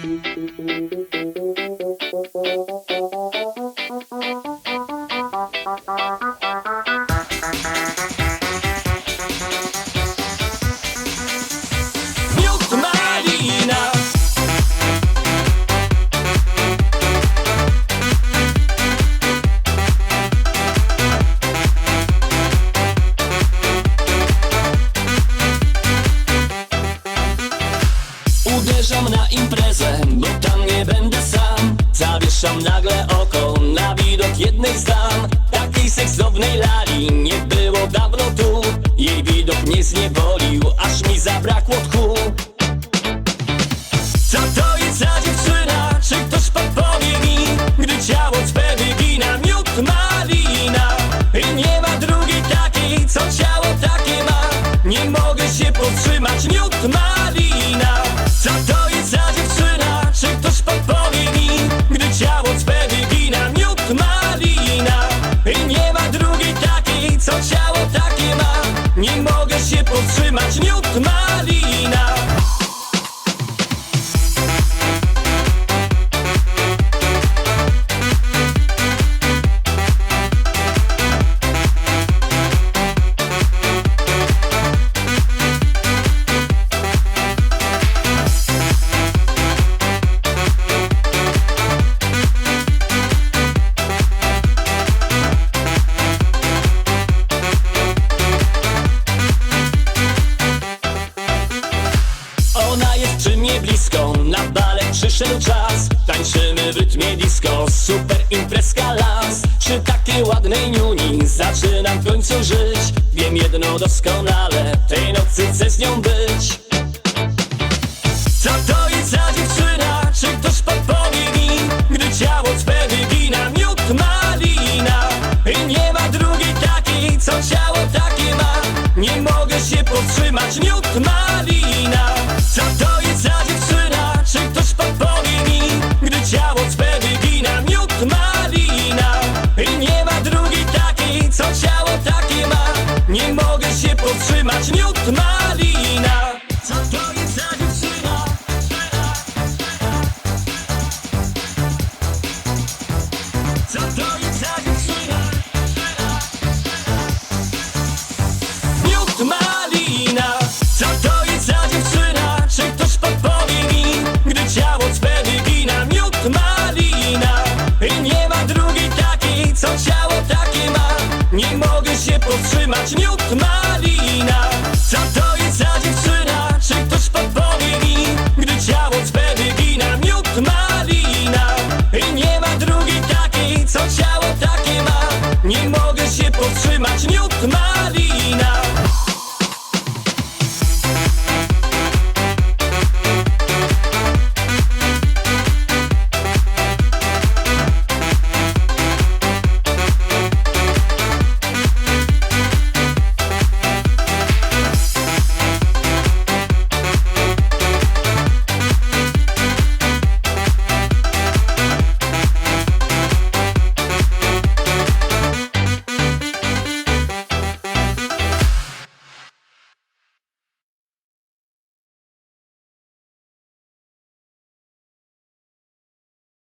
Thank you. Uderzam na imprezę, bo tam nie będę sam. Zawieszam nagle oko na widok jednej z dam. Takiej seksownej lali nie było dawno tu. Jej widok mnie zniewolił, aż mi zabrakło tchu przyszedł czas. Tańczymy w rytmie disco, super imprezka las. Przy takiej ładnej niuni zaczynam w końcu żyć. Wiem jedno doskonale, tej nocy chcę z nią być Nie mogę się powstrzymać, miód